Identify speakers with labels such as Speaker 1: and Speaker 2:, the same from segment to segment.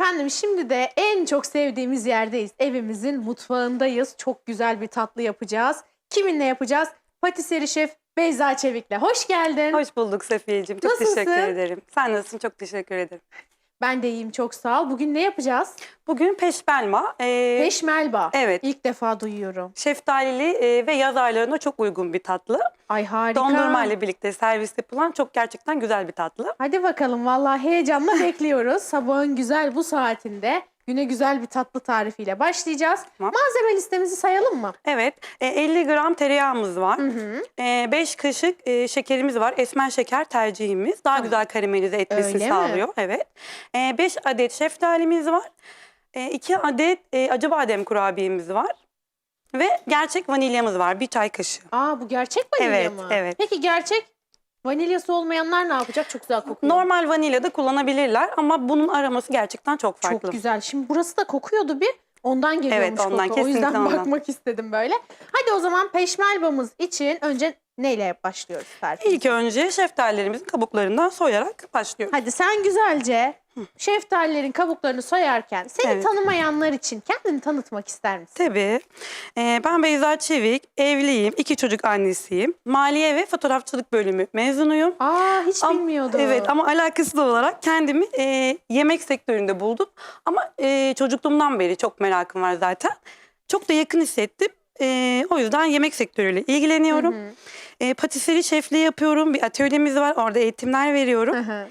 Speaker 1: Efendim şimdi de en çok sevdiğimiz yerdeyiz. Evimizin mutfağındayız. Çok güzel bir tatlı yapacağız. Kiminle yapacağız? Patiseri şef Beyza Çevik'le. Hoş geldin.
Speaker 2: Hoş bulduk Safiyeciğim. Çok
Speaker 1: Nasılsın?
Speaker 2: teşekkür ederim. Sen nasılsın? Çok teşekkür ederim.
Speaker 1: Ben de iyiyim çok sağ ol. Bugün ne yapacağız?
Speaker 2: Bugün peşmelma. Ee,
Speaker 1: Peşmelba.
Speaker 2: Evet.
Speaker 1: İlk defa duyuyorum.
Speaker 2: Şeftalili e, ve yaz aylarına çok uygun bir tatlı.
Speaker 1: Ay harika.
Speaker 2: Dondurma ile birlikte servis yapılan çok gerçekten güzel bir tatlı.
Speaker 1: Hadi bakalım vallahi heyecanla bekliyoruz. Sabahın güzel bu saatinde güne güzel bir tatlı tarifiyle başlayacağız.
Speaker 2: Tamam.
Speaker 1: Malzeme listemizi sayalım mı?
Speaker 2: Evet. e, 50 gram tereyağımız var.
Speaker 1: Hı hı.
Speaker 2: 5 kaşık e, şekerimiz var. Esmer şeker tercihimiz. Daha
Speaker 1: Tamam.
Speaker 2: güzel karamelize etmesini
Speaker 1: Öyle mi?
Speaker 2: sağlıyor. Evet. 5 adet şeftalimiz var. 2 adet e, acı badem kurabiyemiz var. Ve gerçek vanilyamız var. Bir çay kaşığı.
Speaker 1: Aa bu gerçek vanilya
Speaker 2: Evet,
Speaker 1: mı?
Speaker 2: evet.
Speaker 1: Peki gerçek vanilyası olmayanlar ne yapacak? Çok güzel kokuyor.
Speaker 2: Normal vanilya da kullanabilirler ama bunun aroması gerçekten çok farklı.
Speaker 1: Çok güzel. Şimdi burası da kokuyordu bir. Ondan geliyormuş
Speaker 2: Evet, ondan,
Speaker 1: koku. O yüzden
Speaker 2: kesinlikle ondan.
Speaker 1: bakmak istedim böyle. Hadi o zaman peşmelbamız için önce neyle başlıyoruz tarifi?
Speaker 2: İlk önce şeftalilerimizin kabuklarından soyarak başlıyoruz.
Speaker 1: Hadi sen güzelce şeftalilerin kabuklarını soyarken seni
Speaker 2: Evet.
Speaker 1: tanımayanlar için kendini tanıtmak ister misin?
Speaker 2: Tabii. Ee, ben Beyza Çevik, evliyim, iki çocuk annesiyim. Maliye ve fotoğrafçılık bölümü mezunuyum.
Speaker 1: Aa hiç
Speaker 2: Am-
Speaker 1: bilmiyordum.
Speaker 2: Evet ama alakasız olarak kendimi e, yemek sektöründe buldum. Ama e, çocukluğumdan beri çok merakım var zaten. Çok da yakın hissettim. E, o yüzden yemek sektörüyle ilgileniyorum.
Speaker 1: Hı hı.
Speaker 2: E, patisserie şefliği yapıyorum. Bir atölyemiz var. Orada eğitimler veriyorum.
Speaker 1: Hı hı.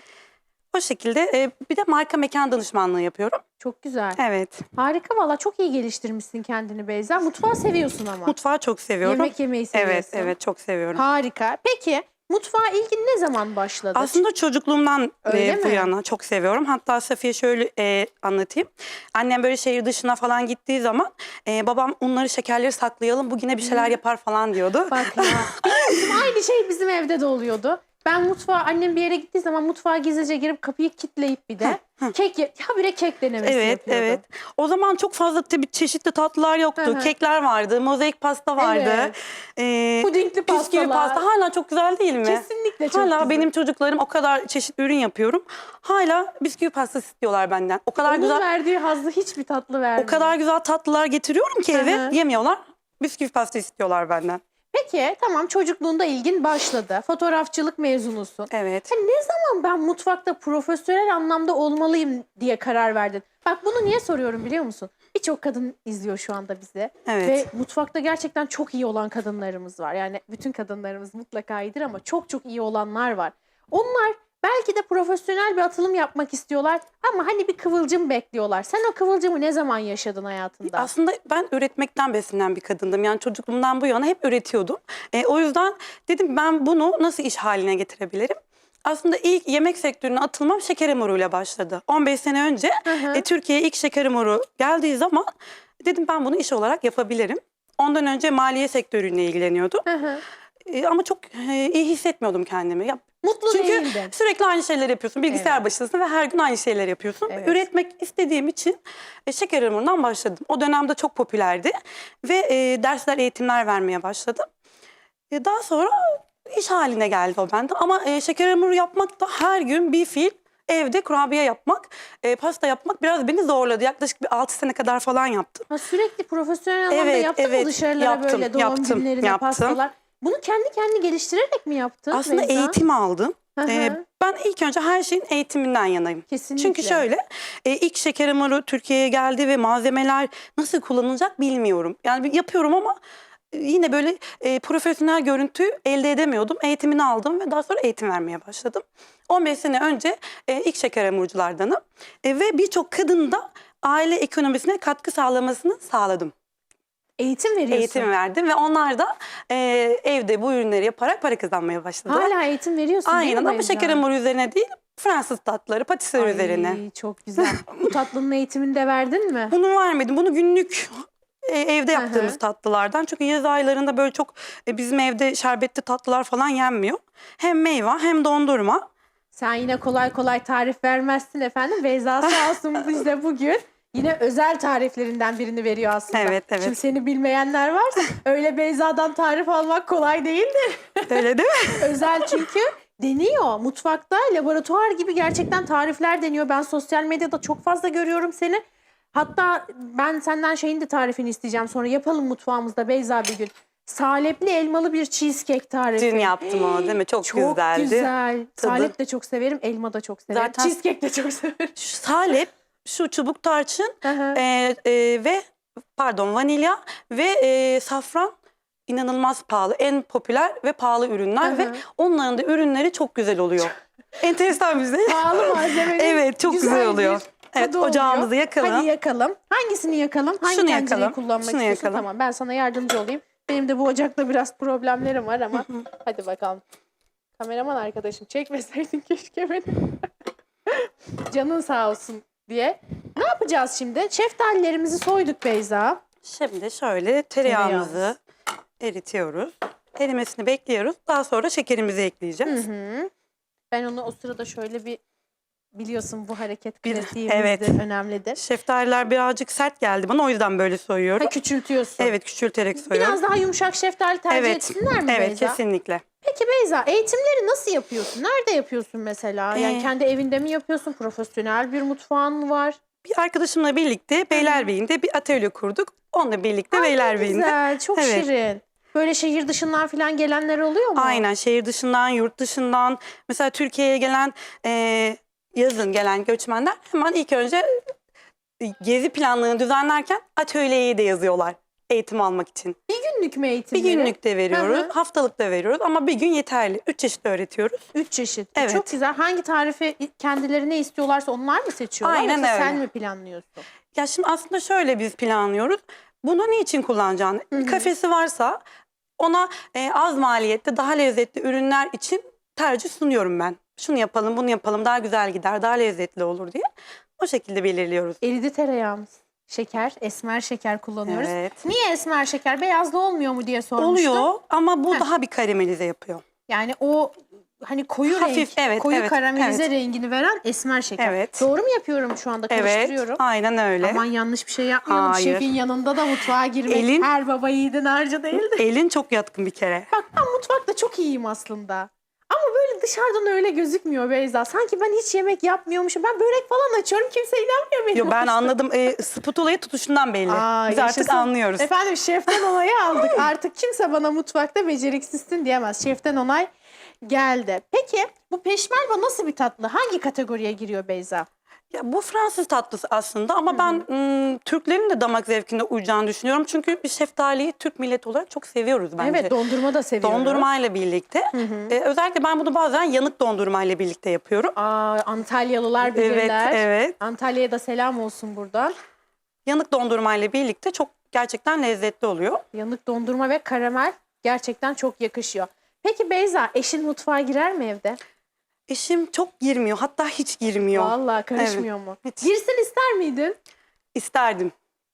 Speaker 2: O şekilde e, bir de marka mekan danışmanlığı yapıyorum.
Speaker 1: Çok güzel.
Speaker 2: Evet.
Speaker 1: Harika valla çok iyi geliştirmişsin kendini Beyza. Mutfağı seviyorsun ama.
Speaker 2: Mutfağı çok seviyorum.
Speaker 1: Yemek yemeyi seviyorsun.
Speaker 2: Evet, evet çok seviyorum.
Speaker 1: Harika. Peki mutfağa ilgin ne zaman başladı?
Speaker 2: Aslında çocukluğumdan
Speaker 1: Öyle
Speaker 2: e, bu
Speaker 1: mi?
Speaker 2: yana çok seviyorum. Hatta Safiye şöyle e, anlatayım. Annem böyle şehir dışına falan gittiği zaman e, babam unları şekerleri saklayalım bugüne bir şeyler yapar falan diyordu.
Speaker 1: Bak ya. Bizim aynı şey bizim evde de oluyordu. Ben mutfağa annem bir yere gittiği zaman mutfağa gizlice girip kapıyı kilitleyip bir de kek ya habire kek denemesi
Speaker 2: Evet,
Speaker 1: yapıyordum.
Speaker 2: evet. O zaman çok fazla tabii çeşitli tatlılar yoktu.
Speaker 1: Hı hı.
Speaker 2: Kekler vardı, mozaik pasta vardı.
Speaker 1: Evet.
Speaker 2: E,
Speaker 1: Pudingli
Speaker 2: bisküvi
Speaker 1: pastalar.
Speaker 2: pasta hala çok güzel değil mi?
Speaker 1: Kesinlikle çok
Speaker 2: Hala
Speaker 1: güzel.
Speaker 2: benim çocuklarım o kadar çeşit ürün yapıyorum. Hala bisküvi pastası istiyorlar benden. O kadar
Speaker 1: Onun
Speaker 2: güzel
Speaker 1: verdiği hazzı hiçbir tatlı vermiyor.
Speaker 2: o kadar güzel tatlılar getiriyorum ki
Speaker 1: Hı
Speaker 2: eve
Speaker 1: hı.
Speaker 2: yemiyorlar. Bisküvi pasta istiyorlar benden.
Speaker 1: Peki tamam çocukluğunda ilgin başladı. Fotoğrafçılık mezunusun.
Speaker 2: Evet.
Speaker 1: Sen ne zaman ben mutfakta profesyonel anlamda olmalıyım diye karar verdin? Bak bunu niye soruyorum biliyor musun? Birçok kadın izliyor şu anda bizi.
Speaker 2: Evet.
Speaker 1: Ve mutfakta gerçekten çok iyi olan kadınlarımız var. Yani bütün kadınlarımız mutlaka iyidir ama çok çok iyi olanlar var. Onlar belki de profesyonel bir atılım yapmak istiyorlar ama hani bir kıvılcım bekliyorlar. Sen o kıvılcımı ne zaman yaşadın hayatında?
Speaker 2: Aslında ben üretmekten beslenen bir kadındım. Yani çocukluğumdan bu yana hep üretiyordum. E, o yüzden dedim ben bunu nasıl iş haline getirebilirim? Aslında ilk yemek sektörüne atılmam şeker hamuruyla başladı. 15 sene önce
Speaker 1: Hı hı.
Speaker 2: e, Türkiye'ye ilk şeker hamuru geldiği zaman dedim ben bunu iş olarak yapabilirim. Ondan önce maliye sektörüyle ilgileniyordum.
Speaker 1: Hı hı.
Speaker 2: E, ama çok e, iyi hissetmiyordum kendimi. Ya,
Speaker 1: Mutlu
Speaker 2: Çünkü
Speaker 1: değildin.
Speaker 2: sürekli aynı şeyler yapıyorsun. Bilgisayar
Speaker 1: Evet.
Speaker 2: başındasın ve her gün aynı şeyler yapıyorsun.
Speaker 1: Evet.
Speaker 2: Üretmek istediğim için e, şeker hamurundan başladım. O dönemde çok popülerdi ve e, dersler, eğitimler vermeye başladım. E, daha sonra iş haline geldi o bende. Ama e, şeker hamuru yapmak da her gün bir fiil evde kurabiye yapmak, e, pasta yapmak biraz beni zorladı. Yaklaşık bir 6 sene kadar falan yaptım.
Speaker 1: Ha, sürekli profesyonel anlamda
Speaker 2: Evet,
Speaker 1: yaptın
Speaker 2: evet.
Speaker 1: mı dışarılara
Speaker 2: Yaptım,
Speaker 1: böyle doğum
Speaker 2: yaptım,
Speaker 1: günlerine
Speaker 2: yaptım.
Speaker 1: pastalar? Bunu kendi kendini geliştirerek mi yaptın?
Speaker 2: Aslında
Speaker 1: Beyza?
Speaker 2: eğitim aldım.
Speaker 1: Hı hı.
Speaker 2: E, ben ilk önce her şeyin eğitiminden yanayım.
Speaker 1: Kesinlikle.
Speaker 2: Çünkü şöyle e, ilk şeker hamuru Türkiye'ye geldi ve malzemeler nasıl kullanılacak bilmiyorum. Yani bir yapıyorum ama e, yine böyle e, profesyonel görüntü elde edemiyordum. Eğitimini aldım ve daha sonra eğitim vermeye başladım. 15 sene önce e, ilk şeker hamurculardanım E, ve birçok kadın da aile ekonomisine katkı sağlamasını sağladım.
Speaker 1: Eğitim veriyorsun.
Speaker 2: Eğitim verdim ve onlar da e, evde bu ürünleri yaparak para kazanmaya başladılar.
Speaker 1: Hala eğitim veriyorsun değil
Speaker 2: Aynen
Speaker 1: mi
Speaker 2: ama şeker hamuru üzerine değil Fransız tatlıları, patisserie
Speaker 1: Ay,
Speaker 2: üzerine.
Speaker 1: Çok güzel. Bu tatlının eğitimini de verdin mi?
Speaker 2: Bunu vermedim. Bunu günlük e, evde yaptığımız tatlılardan. Çünkü yaz aylarında böyle çok e, bizim evde şerbetli tatlılar falan yenmiyor. Hem meyve hem dondurma.
Speaker 1: Sen yine kolay kolay tarif vermezsin efendim. Beyza sağ olsun bize bugün yine özel tariflerinden birini veriyor aslında.
Speaker 2: Evet, evet.
Speaker 1: Şimdi seni bilmeyenler varsa öyle Beyza'dan tarif almak kolay değildir.
Speaker 2: Öyle değil mi?
Speaker 1: özel çünkü deniyor. Mutfakta laboratuvar gibi gerçekten tarifler deniyor. Ben sosyal medyada çok fazla görüyorum seni. Hatta ben senden şeyin de tarifini isteyeceğim sonra yapalım mutfağımızda Beyza bir gün. Salepli elmalı bir cheesecake tarifi.
Speaker 2: Dün yaptım onu değil mi? Çok,
Speaker 1: Çok
Speaker 2: güzeldi.
Speaker 1: güzel.
Speaker 2: Tadı.
Speaker 1: Salep de çok severim, elma da çok severim.
Speaker 2: Zaten-
Speaker 1: Cheesecake de çok severim.
Speaker 2: Şu salep, şu çubuk tarçın e, e, ve pardon vanilya ve e, safran inanılmaz pahalı. En popüler ve pahalı ürünler
Speaker 1: Hı
Speaker 2: ve
Speaker 1: hı.
Speaker 2: onların da ürünleri çok güzel oluyor. Enteresan bir şey.
Speaker 1: Pahalı malzemenin
Speaker 2: Evet çok güzel,
Speaker 1: güzel
Speaker 2: oluyor. Evet
Speaker 1: tadı
Speaker 2: ocağımızı
Speaker 1: oluyor.
Speaker 2: yakalım.
Speaker 1: Hadi yakalım. Hangisini yakalım? Hangi
Speaker 2: Şunu
Speaker 1: tencereyi
Speaker 2: yakalım,
Speaker 1: kullanmak
Speaker 2: şunu
Speaker 1: istiyorsun?
Speaker 2: yakalım.
Speaker 1: Tamam ben sana yardımcı olayım. Benim de bu ocakta biraz problemlerim var ama hadi bakalım. Kameraman arkadaşım çekmeseydin keşke beni. Canın sağ olsun diye. Ne yapacağız şimdi? Şeftalilerimizi soyduk Beyza.
Speaker 2: Şimdi şöyle tereyağımızı eritiyoruz. Erimesini bekliyoruz. Daha sonra şekerimizi
Speaker 1: Hı
Speaker 2: ekleyeceğiz.
Speaker 1: hı. Ben onu o sırada şöyle bir biliyorsun bu hareket
Speaker 2: Bir-
Speaker 1: klasiğimizdir,
Speaker 2: evet.
Speaker 1: önemlidir.
Speaker 2: Şeftaliler birazcık sert geldi bana o yüzden böyle soyuyorum.
Speaker 1: Ha küçültüyorsun.
Speaker 2: Evet küçülterek soyuyorum.
Speaker 1: Biraz daha yumuşak şeftali tercih etsinler mi
Speaker 2: Evet
Speaker 1: Beyza?
Speaker 2: kesinlikle.
Speaker 1: Peki Beyza eğitimleri nasıl yapıyorsun? Nerede yapıyorsun mesela? Yani
Speaker 2: Ee,
Speaker 1: kendi evinde mi yapıyorsun? Profesyonel bir mutfağın mı var?
Speaker 2: Bir arkadaşımla birlikte Beylerbeyi'nde bir atölye kurduk. Onunla birlikte Beylerbeyi'nde.
Speaker 1: Güzel, çok
Speaker 2: Evet.
Speaker 1: şirin. Böyle şehir dışından falan gelenler oluyor mu?
Speaker 2: Aynen şehir dışından, yurt dışından. Mesela Türkiye'ye gelen e, yazın gelen göçmenler hemen ilk önce e, gezi planlarını düzenlerken atölyeye de yazıyorlar eğitim almak için.
Speaker 1: Bir günlük mü
Speaker 2: Bir
Speaker 1: eğitimleri?
Speaker 2: günlük de veriyoruz,
Speaker 1: Hı hı.
Speaker 2: haftalık da veriyoruz ama bir gün yeterli. Üç çeşit öğretiyoruz.
Speaker 1: Üç çeşit. E,
Speaker 2: Evet.
Speaker 1: Çok güzel. Hangi tarifi kendileri ne istiyorlarsa onlar mı seçiyorlar?
Speaker 2: Aynen
Speaker 1: Yoksa sen
Speaker 2: öyle.
Speaker 1: mi planlıyorsun?
Speaker 2: Ya şimdi aslında şöyle biz planlıyoruz. Bunu niçin kullanacağını?
Speaker 1: Hı hı.
Speaker 2: Kafesi varsa ona e, az maliyette daha lezzetli ürünler için tercih sunuyorum ben. Şunu yapalım, bunu yapalım daha güzel gider, daha lezzetli olur diye. O şekilde belirliyoruz.
Speaker 1: Eridi tereyağımız. Şeker, esmer şeker kullanıyoruz.
Speaker 2: Evet.
Speaker 1: Niye esmer şeker? Beyazlı olmuyor mu diye sormuştum.
Speaker 2: Oluyor ama bu
Speaker 1: Heh.
Speaker 2: daha bir karamelize yapıyor.
Speaker 1: Yani o hani koyu
Speaker 2: Hafif,
Speaker 1: renk,
Speaker 2: evet,
Speaker 1: koyu
Speaker 2: evet,
Speaker 1: karamelize
Speaker 2: evet.
Speaker 1: rengini veren esmer şeker.
Speaker 2: Evet.
Speaker 1: Doğru mu yapıyorum şu anda?
Speaker 2: Evet,
Speaker 1: Karıştırıyorum.
Speaker 2: aynen öyle.
Speaker 1: Aman yanlış bir şey yapmayalım.
Speaker 2: Hayır.
Speaker 1: Şefin yanında da mutfağa girmek
Speaker 2: Elin-
Speaker 1: her baba yiğidin harcı değil de.
Speaker 2: Elin çok yatkın bir kere.
Speaker 1: Bak ben mutfakta çok iyiyim aslında. Ama böyle dışarıdan öyle gözükmüyor Beyza. Sanki ben hiç yemek yapmıyormuşum. Ben börek falan açıyorum. Kimse inanmıyor benim.
Speaker 2: Yo, ben
Speaker 1: açtığım-
Speaker 2: anladım. E, spatulayı tutuşundan belli.
Speaker 1: Aa,
Speaker 2: Biz artık
Speaker 1: yaşasın.
Speaker 2: anlıyoruz.
Speaker 1: Efendim şeften onayı aldık. Artık kimse bana mutfakta beceriksizsin diyemez. Şeften onay geldi. Peki bu peşmelva nasıl bir tatlı? Hangi kategoriye giriyor Beyza?
Speaker 2: Ya bu Fransız tatlısı aslında ama ben ım, Türklerin de damak zevkine uyacağını düşünüyorum. Çünkü şeftaliyi Türk milleti olarak çok seviyoruz bence.
Speaker 1: Evet dondurma da seviyoruz.
Speaker 2: Dondurmayla birlikte. Ee, özellikle ben bunu bazen yanık dondurmayla birlikte yapıyorum.
Speaker 1: Aa, Antalyalılar
Speaker 2: Evet,
Speaker 1: bilirler.
Speaker 2: evet.
Speaker 1: Antalya'ya da selam olsun buradan.
Speaker 2: Yanık dondurmayla birlikte çok gerçekten lezzetli oluyor.
Speaker 1: Yanık dondurma ve karamel gerçekten çok yakışıyor. Peki Beyza eşin mutfağa girer mi evde?
Speaker 2: Eşim çok girmiyor, hatta hiç girmiyor.
Speaker 1: Vallahi karışmıyor mu?
Speaker 2: hiç.
Speaker 1: Girsin ister miydin?
Speaker 2: İsterdim.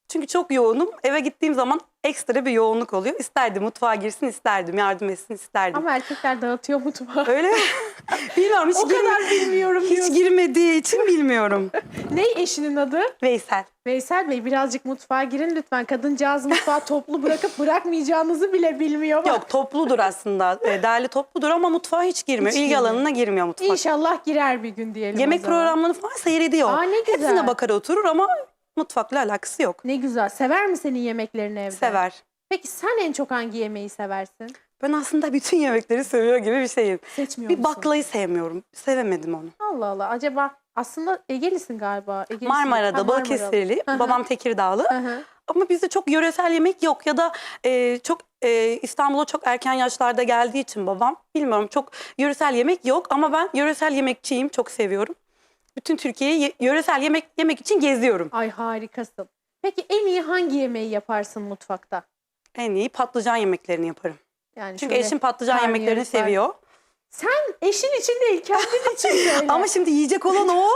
Speaker 2: Çünkü çok yoğunum. Eve gittiğim zaman ekstra bir yoğunluk oluyor. İsterdim, mutfağa girsin isterdim, yardım etsin isterdim.
Speaker 1: Ama erkekler dağıtıyor mutfağı.
Speaker 2: Öyle mi? Bilmiyorum hiç,
Speaker 1: o
Speaker 2: girme-
Speaker 1: kadar bilmiyorum
Speaker 2: hiç
Speaker 1: diyorsun.
Speaker 2: girmediği için bilmiyorum.
Speaker 1: Ne eşinin adı?
Speaker 2: Veysel.
Speaker 1: Veysel Bey birazcık mutfağa girin lütfen. Kadıncağız mutfağı toplu bırakıp bırakmayacağınızı bile bilmiyor. Bak.
Speaker 2: Yok topludur aslında. E, Değerli topludur ama mutfağa hiç girmiyor.
Speaker 1: Hiç
Speaker 2: İlgi
Speaker 1: girmiyor.
Speaker 2: alanına girmiyor mutfak.
Speaker 1: İnşallah girer bir gün diyelim
Speaker 2: Yemek programlarını falan seyrediyor.
Speaker 1: Aa, ne güzel.
Speaker 2: Hepsine bakar oturur ama mutfakla alakası yok.
Speaker 1: Ne güzel. Sever mi senin yemeklerini evde?
Speaker 2: Sever.
Speaker 1: Peki sen en çok hangi yemeği seversin?
Speaker 2: Ben aslında bütün yemekleri seviyor gibi bir şeyim.
Speaker 1: Seçmiyor
Speaker 2: Bir
Speaker 1: musun?
Speaker 2: baklayı sevmiyorum. Sevemedim onu.
Speaker 1: Allah Allah. Acaba aslında Egelisin galiba. Egelisin.
Speaker 2: Marmara'da, Balıkesirli,
Speaker 1: Hı hı.
Speaker 2: babam Tekirdağlı.
Speaker 1: Hı hı.
Speaker 2: Ama bizde çok yöresel yemek yok ya da e, çok e, İstanbul'a çok erken yaşlarda geldiği için babam bilmiyorum çok yöresel yemek yok ama ben yöresel yemekçiyim çok seviyorum. Bütün Türkiye'yi ye- yöresel yemek yemek için geziyorum.
Speaker 1: Ay harikasın. Peki en iyi hangi yemeği yaparsın mutfakta?
Speaker 2: En iyi patlıcan yemeklerini yaparım.
Speaker 1: Yani
Speaker 2: Çünkü
Speaker 1: şöyle
Speaker 2: eşim patlıcan
Speaker 1: karnıyarık
Speaker 2: yemeklerini
Speaker 1: var.
Speaker 2: seviyor.
Speaker 1: Sen eşin için değil kendin için söyle.
Speaker 2: Ama şimdi yiyecek olan o.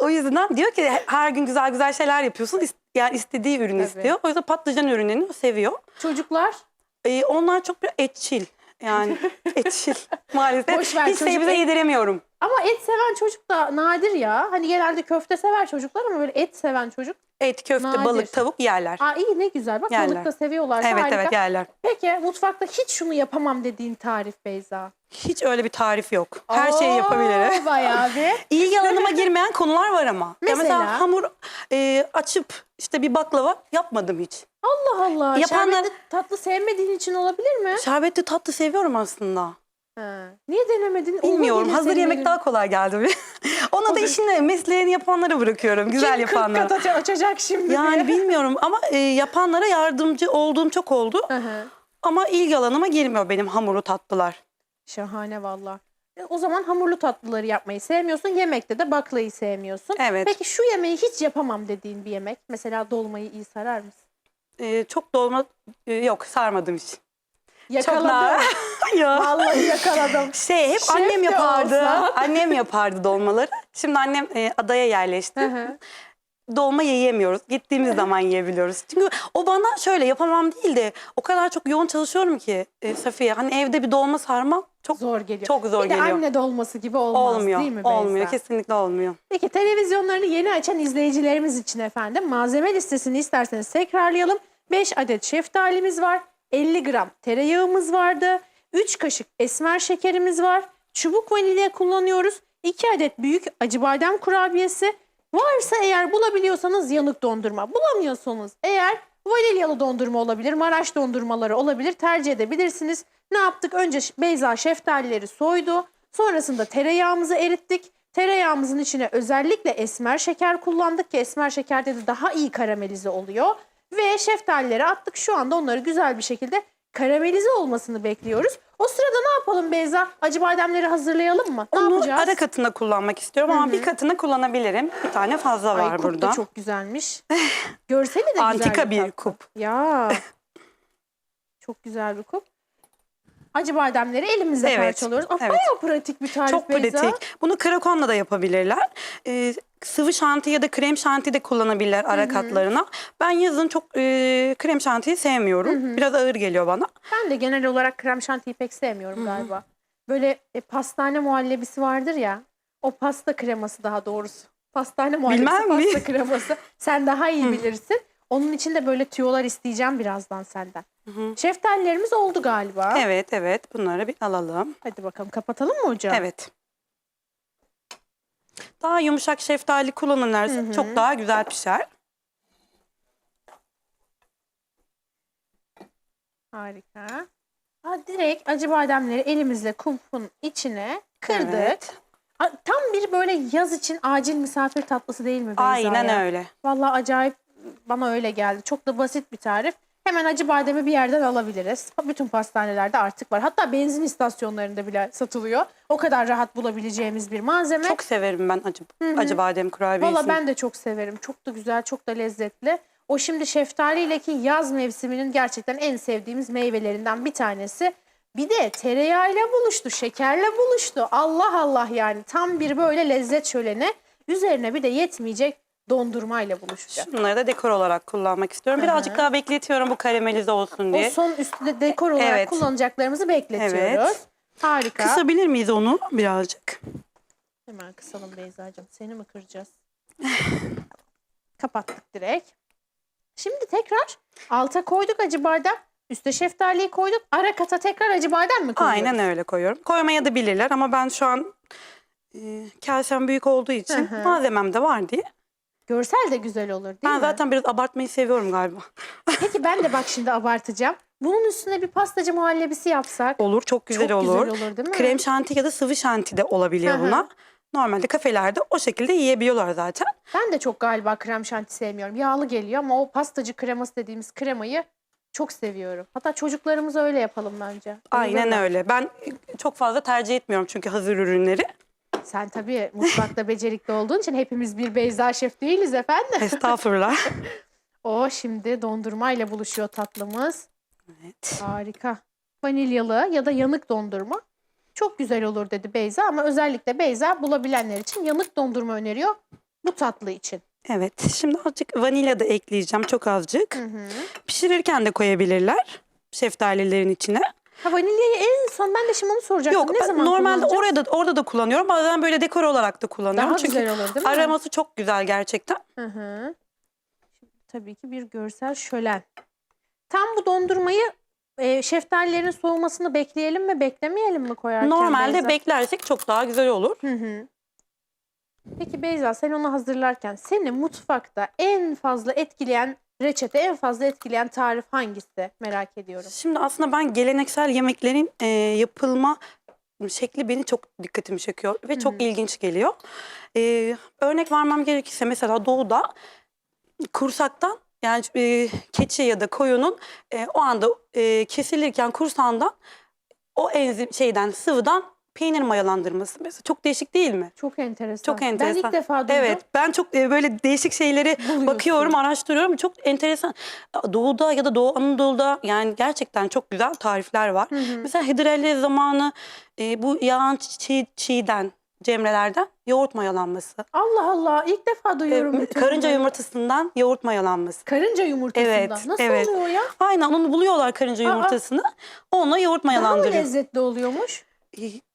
Speaker 2: O yüzden diyor ki her gün güzel güzel şeyler yapıyorsun. İst- Yani istediği ürünü
Speaker 1: Tabii.
Speaker 2: istiyor. O yüzden patlıcan ürünlerini o seviyor.
Speaker 1: Çocuklar
Speaker 2: Ee, onlar çok bir etçil. Yani etçil maalesef.
Speaker 1: Boş ver,
Speaker 2: Hiç
Speaker 1: çocuk
Speaker 2: sebze
Speaker 1: et-
Speaker 2: yediremiyorum.
Speaker 1: Ama et seven çocuk da nadir ya. Hani genelde köfte sever çocuklar ama böyle et seven çocuk.
Speaker 2: Et, köfte,
Speaker 1: Nadir.
Speaker 2: balık, tavuk yerler.
Speaker 1: Aa iyi ne güzel. Bak
Speaker 2: Yerler.
Speaker 1: balık da seviyorlarsa
Speaker 2: Evet
Speaker 1: harika.
Speaker 2: evet yerler.
Speaker 1: Peki mutfakta hiç şunu yapamam dediğin tarif Beyza.
Speaker 2: Hiç öyle bir tarif yok. Her şeyi yapabilirim.
Speaker 1: Oo, Bayağı bir.
Speaker 2: İlgi alanıma girmeyen konular var ama. Ya
Speaker 1: Mesela?
Speaker 2: mesela hamur e, açıp işte bir baklava yapmadım hiç.
Speaker 1: Allah Allah.
Speaker 2: Yapanlar-
Speaker 1: Şerbetli tatlı sevmediğin için olabilir mi?
Speaker 2: Şerbetli tatlı seviyorum aslında.
Speaker 1: Ha. Niye denemedin? Olur
Speaker 2: Bilmiyorum.
Speaker 1: gelir
Speaker 2: Hazır
Speaker 1: senin
Speaker 2: yemek
Speaker 1: elin.
Speaker 2: daha kolay geldi. Ona da işini, mesleğini yapanlara bırakıyorum. Güzel
Speaker 1: Kim kırk
Speaker 2: yapanlara.
Speaker 1: kat aç- açacak şimdi
Speaker 2: Yani bilmiyorum ama e, yapanlara yardımcı olduğum çok oldu.
Speaker 1: Hı hı.
Speaker 2: Ama ilgi alanıma girmiyor benim hamuru tatlılar.
Speaker 1: Şahane valla. E, O zaman hamurlu tatlıları yapmayı sevmiyorsun. Yemekte de baklayı sevmiyorsun.
Speaker 2: Evet.
Speaker 1: Peki şu yemeği hiç yapamam dediğin bir yemek. Mesela dolmayı iyi sarar mısın?
Speaker 2: E, çok dolma e, yok sarmadım hiç.
Speaker 1: Yakaladım.
Speaker 2: ya.
Speaker 1: Vallahi yakaladım.
Speaker 2: Şey hep
Speaker 1: Şef
Speaker 2: annem yapardı. Annem yapardı dolmaları. Şimdi annem e, adaya yerleşti.
Speaker 1: Hı hı.
Speaker 2: Dolma yiyemiyoruz. Gittiğimiz zaman yiyebiliyoruz. Çünkü o bana şöyle yapamam değil de o kadar çok yoğun çalışıyorum ki e, Safiye. Hani evde bir dolma sarmam çok
Speaker 1: Zor geliyor.
Speaker 2: çok zor
Speaker 1: bir de
Speaker 2: geliyor.
Speaker 1: anne dolması gibi olmaz
Speaker 2: olmuyor.
Speaker 1: değil mi Beyza?
Speaker 2: olmuyor. Kesinlikle olmuyor.
Speaker 1: Peki televizyonlarını yeni açan izleyicilerimiz için efendim malzeme listesini isterseniz tekrarlayalım. 5 adet şeftalimiz var. 50 gram tereyağımız vardı. 3 kaşık esmer şekerimiz var. Çubuk vanilya kullanıyoruz. 2 adet büyük acı badem kurabiyesi. Varsa eğer bulabiliyorsanız yanık dondurma. Bulamıyorsanız eğer vanilyalı dondurma olabilir, Maraş dondurmaları olabilir. Tercih edebilirsiniz. Ne yaptık? Önce Beyza şeftalileri soydu. Sonrasında tereyağımızı erittik. Tereyağımızın içine özellikle esmer şeker kullandık ki esmer şekerde de daha iyi karamelize oluyor. Ve şeftalileri attık. Şu anda onları güzel bir şekilde karamelize olmasını bekliyoruz. O sırada ne yapalım Beyza? Acı bademleri hazırlayalım mı? Ne
Speaker 2: Onu
Speaker 1: yapacağız?
Speaker 2: ara katına kullanmak istiyorum ama bir katına kullanabilirim. Bir tane fazla
Speaker 1: Ay
Speaker 2: var
Speaker 1: kup
Speaker 2: burada.
Speaker 1: da çok güzelmiş. Görseli de güzel
Speaker 2: Antika bir
Speaker 1: tatlı.
Speaker 2: kup.
Speaker 1: Ya. çok güzel bir kup. Acı bademleri elimizle
Speaker 2: Evet,
Speaker 1: parçalıyoruz. Aa,
Speaker 2: evet.
Speaker 1: Bayağı pratik bir tarif
Speaker 2: Çok
Speaker 1: Beyza.
Speaker 2: pratik. Bunu krakonla da yapabilirler. Ee, sıvı şanti ya da krem şanti de kullanabilirler ara katlarına. Ben yazın çok e, krem şantiyi sevmiyorum. Biraz ağır geliyor bana.
Speaker 1: Ben de genel olarak krem şantiyi pek sevmiyorum galiba. Böyle e, pastane muhallebisi vardır ya. O pasta kreması daha doğrusu. Pastane muhallebisi,
Speaker 2: Bilmem mi?
Speaker 1: pasta kreması. Sen daha iyi bilirsin. Onun için de böyle tüyolar isteyeceğim birazdan senden. Şeftalilerimiz oldu galiba.
Speaker 2: Evet evet bunları bir alalım.
Speaker 1: Hadi bakalım kapatalım mı hocam?
Speaker 2: Evet. Daha yumuşak şeftali kullanırlarsa çok daha güzel pişer.
Speaker 1: Harika. Aa, direkt acı bademleri elimizle kumpun içine kırdık.
Speaker 2: Evet.
Speaker 1: Aa, Tam bir böyle yaz için acil misafir tatlısı değil mi Beyza
Speaker 2: Aynen
Speaker 1: ya?
Speaker 2: öyle.
Speaker 1: Vallahi acayip bana öyle geldi. Çok da basit bir tarif. Hemen acı bademi bir yerden alabiliriz. Bütün pastanelerde artık var. Hatta benzin istasyonlarında bile satılıyor. O kadar rahat bulabileceğimiz bir malzeme.
Speaker 2: Çok severim ben acı acı badem kurabiyesini.
Speaker 1: Valla ben de çok severim. Çok da güzel, çok da lezzetli. O şimdi şeftaliyle ki yaz mevsiminin gerçekten en sevdiğimiz meyvelerinden bir tanesi. Bir de tereyağıyla buluştu, şekerle buluştu. Allah Allah yani tam bir böyle lezzet şöleni. Üzerine bir de yetmeyecek dondurmayla buluşacak.
Speaker 2: Şunları da dekor olarak kullanmak istiyorum. Birazcık daha bekletiyorum bu karamelize olsun
Speaker 1: O
Speaker 2: diye.
Speaker 1: son üstünde dekor olarak
Speaker 2: Evet.
Speaker 1: kullanacaklarımızı bekletiyoruz.
Speaker 2: Evet.
Speaker 1: Harika.
Speaker 2: Kısabilir miyiz onu birazcık?
Speaker 1: Hemen kısalım Beyza'cığım. Seni mi kıracağız? Kapattık direkt. Şimdi tekrar alta koyduk acı badem. Üste şeftaliyi koyduk. Ara kata tekrar acı badem mi koyuyoruz?
Speaker 2: Aynen öyle koyuyorum. Koymaya da bilirler ama ben şu an e, kasem büyük olduğu için
Speaker 1: Hı hı.
Speaker 2: malzemem de var diye.
Speaker 1: Görsel de güzel olur değil
Speaker 2: ben
Speaker 1: mi?
Speaker 2: zaten biraz abartmayı seviyorum galiba.
Speaker 1: Peki ben de bak şimdi abartacağım. Bunun üstüne bir pastacı muhallebisi yapsak.
Speaker 2: Olur çok güzel
Speaker 1: çok
Speaker 2: olur.
Speaker 1: güzel olur değil mi?
Speaker 2: Krem şanti ya da sıvı şanti de olabiliyor
Speaker 1: Hı hı.
Speaker 2: buna. Normalde kafelerde o şekilde yiyebiliyorlar zaten.
Speaker 1: Ben de çok galiba krem şanti sevmiyorum. Yağlı geliyor ama o pastacı kreması dediğimiz kremayı çok seviyorum. Hatta çocuklarımıza öyle yapalım bence.
Speaker 2: Aynen öyle. Ben çok fazla tercih etmiyorum çünkü hazır ürünleri.
Speaker 1: Sen tabii mutfakta becerikli olduğun için hepimiz bir Beyza Şef değiliz efendim.
Speaker 2: Estağfurullah.
Speaker 1: O şimdi dondurmayla buluşuyor tatlımız.
Speaker 2: evet.
Speaker 1: Harika. Vanilyalı ya da yanık dondurma. Çok güzel olur dedi Beyza ama özellikle Beyza bulabilenler için yanık dondurma öneriyor bu tatlı için.
Speaker 2: Evet. Şimdi azıcık vanilya da ekleyeceğim. Çok azıcık.
Speaker 1: Hı hı.
Speaker 2: Pişirirken de koyabilirler şeftalilerin içine.
Speaker 1: Ha vanilyayı en son ben de şimdi onu soracaktım.
Speaker 2: Yok
Speaker 1: ne
Speaker 2: ben
Speaker 1: zaman
Speaker 2: normalde
Speaker 1: kullanacağız?
Speaker 2: orada orada da kullanıyorum. Bazen böyle dekor olarak da kullanıyorum.
Speaker 1: Daha
Speaker 2: Çünkü
Speaker 1: güzel olur değil mi?
Speaker 2: aroması çok güzel gerçekten.
Speaker 1: Hı hı. Şimdi tabii ki bir görsel şölen. Tam bu dondurmayı e, şeftalilerin soğumasını bekleyelim mi beklemeyelim mi koyarken
Speaker 2: Normalde
Speaker 1: Beyza?
Speaker 2: beklersek çok daha güzel olur.
Speaker 1: Hı hı. Peki Beyza sen onu hazırlarken seni mutfakta en fazla etkileyen reçete, en fazla etkileyen tarif hangisi merak ediyorum.
Speaker 2: Şimdi aslında ben geleneksel yemeklerin e, yapılma şekli beni çok dikkatimi çekiyor ve
Speaker 1: Hı
Speaker 2: çok ilginç geliyor. E, örnek vermem gerekirse mesela doğuda kursaktan yani e, keçi ya da koyunun e, o anda e, kesilirken kursağından o enzim şeyden sıvıdan peynir mayalandırması mesela çok değişik değil mi?
Speaker 1: Çok enteresan.
Speaker 2: Çok
Speaker 1: Ben
Speaker 2: enteresan.
Speaker 1: ilk defa duydum.
Speaker 2: Evet ben çok e, böyle değişik şeyleri
Speaker 1: Buluyorsun.
Speaker 2: bakıyorum, araştırıyorum. Çok enteresan. Doğuda ya da Doğu Anadolu'da yani gerçekten çok güzel tarifler var.
Speaker 1: Hı hı.
Speaker 2: Mesela hidrellez zamanı e, bu yağın çiğ, çiğden, cemrelerden yoğurt mayalanması.
Speaker 1: Allah Allah ilk defa duyuyorum. bütün
Speaker 2: karınca yumurtasından yoğurt mayalanması.
Speaker 1: Karınca yumurtasından.
Speaker 2: Evet,
Speaker 1: Nasıl
Speaker 2: evet.
Speaker 1: oluyor ya?
Speaker 2: Aynen onu buluyorlar karınca
Speaker 1: Aa.
Speaker 2: yumurtasını. Onunla yoğurt
Speaker 1: Daha mı
Speaker 2: mayalandırıyor.
Speaker 1: lezzetli oluyormuş?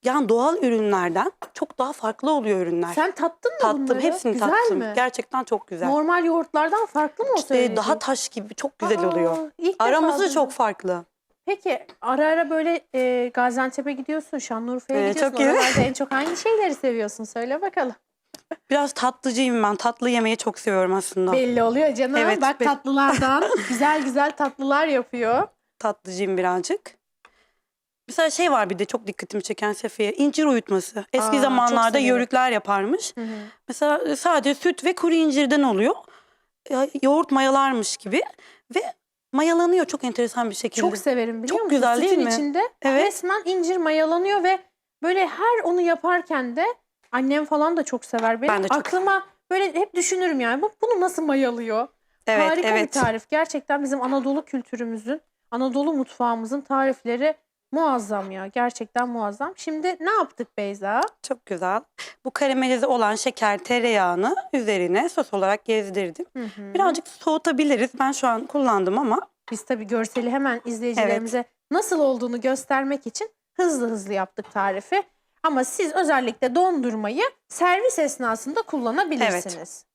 Speaker 2: Yani doğal ürünlerden çok daha farklı oluyor ürünler.
Speaker 1: Sen tattın mı
Speaker 2: Tattım,
Speaker 1: bunları?
Speaker 2: hepsini
Speaker 1: Güzel
Speaker 2: tattım.
Speaker 1: mi?
Speaker 2: Gerçekten çok güzel.
Speaker 1: Normal yoğurtlardan farklı mı o
Speaker 2: E,
Speaker 1: söylediğin?
Speaker 2: daha taş gibi çok güzel
Speaker 1: Aa,
Speaker 2: oluyor.
Speaker 1: duydum.
Speaker 2: çok farklı.
Speaker 1: Peki ara ara böyle e, Gaziantep'e gidiyorsun, Şanlıurfa'ya
Speaker 2: Ee,
Speaker 1: gidiyorsun.
Speaker 2: çok.
Speaker 1: Oralarda en çok hangi şeyleri seviyorsun? Söyle bakalım.
Speaker 2: Biraz tatlıcıyım ben. Tatlı yemeyi çok seviyorum aslında.
Speaker 1: Belli oluyor canım.
Speaker 2: Evet,
Speaker 1: Bak
Speaker 2: be-
Speaker 1: tatlılardan güzel güzel tatlılar yapıyor.
Speaker 2: Tatlıcıyım birazcık. Mesela şey var bir de çok dikkatimi çeken Sefiye. incir uyutması. Eski
Speaker 1: Aa, çok
Speaker 2: zamanlarda
Speaker 1: severim.
Speaker 2: yörükler yaparmış.
Speaker 1: Hı hı.
Speaker 2: Mesela e, sadece süt ve kuru incirden oluyor. Ya, Yoğurt mayalarmış gibi ve mayalanıyor çok enteresan bir şekilde.
Speaker 1: Çok severim biliyor
Speaker 2: Çok
Speaker 1: musun?
Speaker 2: güzel değil
Speaker 1: Sütün
Speaker 2: mi?
Speaker 1: içinde
Speaker 2: Evet.
Speaker 1: resmen incir mayalanıyor ve böyle her onu yaparken de annem falan da çok sever. Benim
Speaker 2: Ben de çok
Speaker 1: aklıma böyle hep düşünürüm yani bu bunu nasıl mayalıyor?
Speaker 2: evet,
Speaker 1: Harika
Speaker 2: evet.
Speaker 1: bir tarif. Gerçekten bizim Anadolu kültürümüzün, Anadolu mutfağımızın tarifleri muazzam ya. Gerçekten muazzam. Şimdi ne yaptık Beyza?
Speaker 2: Çok güzel. Bu karamelize olan şeker tereyağını üzerine sos olarak gezdirdim.
Speaker 1: Hı hı.
Speaker 2: Birazcık soğutabiliriz. Ben şu an kullandım ama
Speaker 1: Biz tabii görseli hemen izleyicilerimize nasıl olduğunu göstermek için hızlı hızlı yaptık tarifi. Ama siz özellikle dondurmayı servis esnasında kullanabilirsiniz.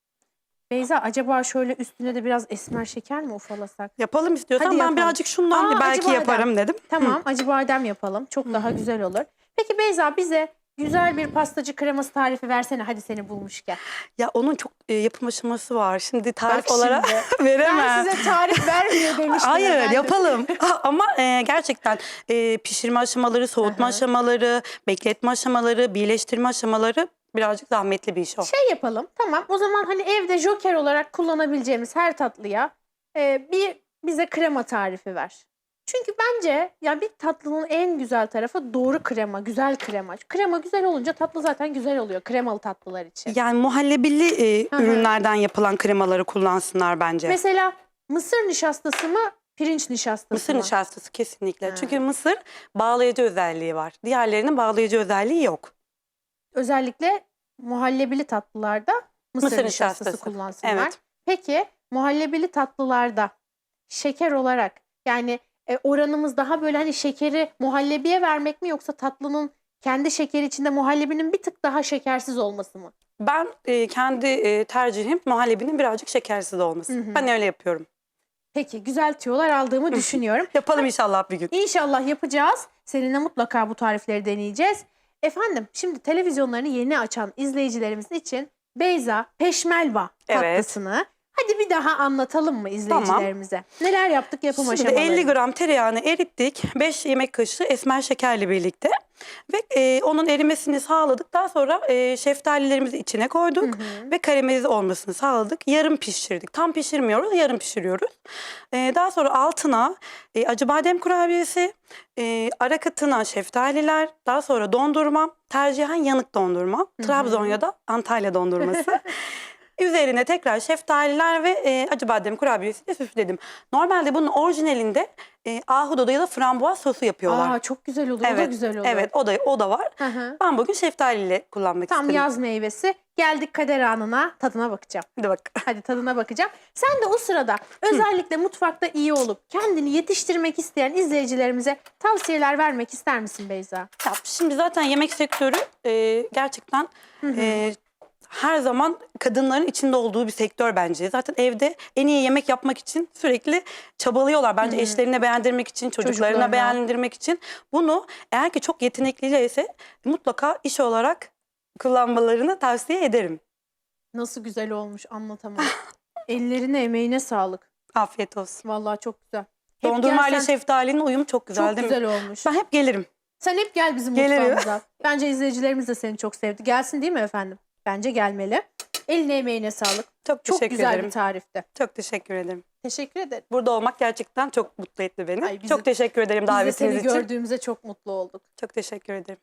Speaker 1: Beyza acaba şöyle üstüne de biraz esmer şeker mi ufalasak?
Speaker 2: yapalım istiyorsan
Speaker 1: Hadi
Speaker 2: ben
Speaker 1: yapalım.
Speaker 2: birazcık şundan
Speaker 1: Aa,
Speaker 2: belki
Speaker 1: acı badem.
Speaker 2: yaparım dedim.
Speaker 1: Tamam acı badem yapalım. Çok daha güzel olur. Peki Beyza bize güzel bir pastacı kreması tarifi versene hadi seni bulmuşken.
Speaker 2: Ya onun çok e, yapım aşaması var. Şimdi tarif
Speaker 1: Bak
Speaker 2: olarak
Speaker 1: şimdi. Ben
Speaker 2: veremem.
Speaker 1: size tarif vermiyor demiştim.
Speaker 2: Hayır
Speaker 1: efendim.
Speaker 2: yapalım. Ha, Ama e, gerçekten e, pişirme aşamaları, soğutma aşamaları, bekletme aşamaları, birleştirme aşamaları birazcık zahmetli bir iş o.
Speaker 1: Şey yapalım tamam o zaman hani evde joker olarak kullanabileceğimiz her tatlıya e, bir bize krema tarifi ver. Çünkü bence ya bir tatlının en güzel tarafı doğru krema, güzel krema. Krema güzel olunca tatlı zaten güzel oluyor kremalı tatlılar için.
Speaker 2: Yani muhallebili e,
Speaker 1: Hı hı.
Speaker 2: ürünlerden yapılan kremaları kullansınlar bence.
Speaker 1: Mesela mısır nişastası mı, pirinç nişastası
Speaker 2: Mısır
Speaker 1: mı?
Speaker 2: nişastası kesinlikle.
Speaker 1: Ha.
Speaker 2: Çünkü mısır bağlayıcı özelliği var. Diğerlerinin bağlayıcı özelliği yok.
Speaker 1: Özellikle muhallebili tatlılarda mısır,
Speaker 2: Mısır
Speaker 1: nişastası,
Speaker 2: nişastası.
Speaker 1: kullansınlar.
Speaker 2: Evet.
Speaker 1: Peki muhallebili tatlılarda şeker olarak yani e, oranımız daha böyle hani şekeri muhallebiye vermek mi yoksa tatlının kendi şekeri içinde muhallebinin bir tık daha şekersiz olması mı?
Speaker 2: Ben e, kendi e, tercihim muhallebinin birazcık şekersiz olması.
Speaker 1: Hı hı.
Speaker 2: Ben öyle yapıyorum.
Speaker 1: Peki güzel tüyolar aldığımı düşünüyorum.
Speaker 2: Yapalım inşallah bir gün.
Speaker 1: İnşallah yapacağız. Seninle mutlaka bu tarifleri deneyeceğiz. Efendim şimdi televizyonlarını yeni açan izleyicilerimiz için Beyza Peşmelva
Speaker 2: Evet.
Speaker 1: Hadi bir daha anlatalım mı izleyicilerimize? Neler yaptık yapım
Speaker 2: Şimdi
Speaker 1: aşamaları?
Speaker 2: 50 gram tereyağını erittik. 5 yemek kaşığı esmer şekerle birlikte. Ve e, onun erimesini sağladık. Daha sonra e, şeftalilerimizi içine koyduk. Ve karamelize olmasını sağladık. Yarım pişirdik. Tam pişirmiyoruz, yarım pişiriyoruz. E, daha sonra altına e, acı badem kurabiyesi, e, ara katına şeftaliler, daha sonra dondurma, tercihen yanık dondurma. Trabzon ya da Antalya dondurması. Üzerine tekrar şeftaliler ve e, acı badem kurabiyesiyle süsledim. Normalde bunun orijinalinde e, ahududu ya da frambuaz sosu yapıyorlar.
Speaker 1: Aa çok güzel olur. O da
Speaker 2: evet,
Speaker 1: güzel olur.
Speaker 2: evet o da o da var.
Speaker 1: Hı hı.
Speaker 2: Ben bugün şeftaliyle kullanmak
Speaker 1: Tam
Speaker 2: istedim.
Speaker 1: yaz meyvesi. Geldik kader anına. Tadına bakacağım.
Speaker 2: Hadi bak.
Speaker 1: Hadi tadına bakacağım. Sen de o sırada özellikle mutfakta iyi olup kendini yetiştirmek isteyen izleyicilerimize tavsiyeler vermek ister misin Beyza?
Speaker 2: Ya şimdi zaten yemek sektörü e, gerçekten e, her zaman kadınların içinde olduğu bir sektör bence. Zaten evde en iyi yemek yapmak için sürekli çabalıyorlar. Bence
Speaker 1: Hı hı.
Speaker 2: eşlerine beğendirmek için, çocuklarına
Speaker 1: Çocuklarına.
Speaker 2: beğendirmek için. Bunu eğer ki çok yetenekliyse mutlaka iş olarak kullanmalarını tavsiye ederim.
Speaker 1: Nasıl güzel olmuş anlatamam. Ellerine emeğine sağlık.
Speaker 2: Afiyet olsun.
Speaker 1: Vallahi çok güzel. Hep
Speaker 2: Dondurma ile
Speaker 1: gelsen
Speaker 2: şeftalinin uyumu çok güzel
Speaker 1: çok
Speaker 2: değil
Speaker 1: güzel
Speaker 2: mi?
Speaker 1: olmuş.
Speaker 2: Ben hep gelirim.
Speaker 1: Sen hep gel bizim
Speaker 2: Gelirim.
Speaker 1: mutfağımıza. Bence izleyicilerimiz de seni çok sevdi. Gelsin değil mi efendim? Bence gelmeli. Eline emeğine sağlık.
Speaker 2: Çok
Speaker 1: Çok
Speaker 2: teşekkür
Speaker 1: güzel
Speaker 2: ederim.
Speaker 1: bir tarifti.
Speaker 2: Çok teşekkür ederim.
Speaker 1: Teşekkür ederim.
Speaker 2: Burada olmak gerçekten çok mutlu etti beni.
Speaker 1: Ay, bizi-
Speaker 2: çok teşekkür ederim
Speaker 1: Biz de
Speaker 2: davetiniz
Speaker 1: seni
Speaker 2: için.
Speaker 1: gördüğümüze çok mutlu olduk.
Speaker 2: Çok teşekkür ederim.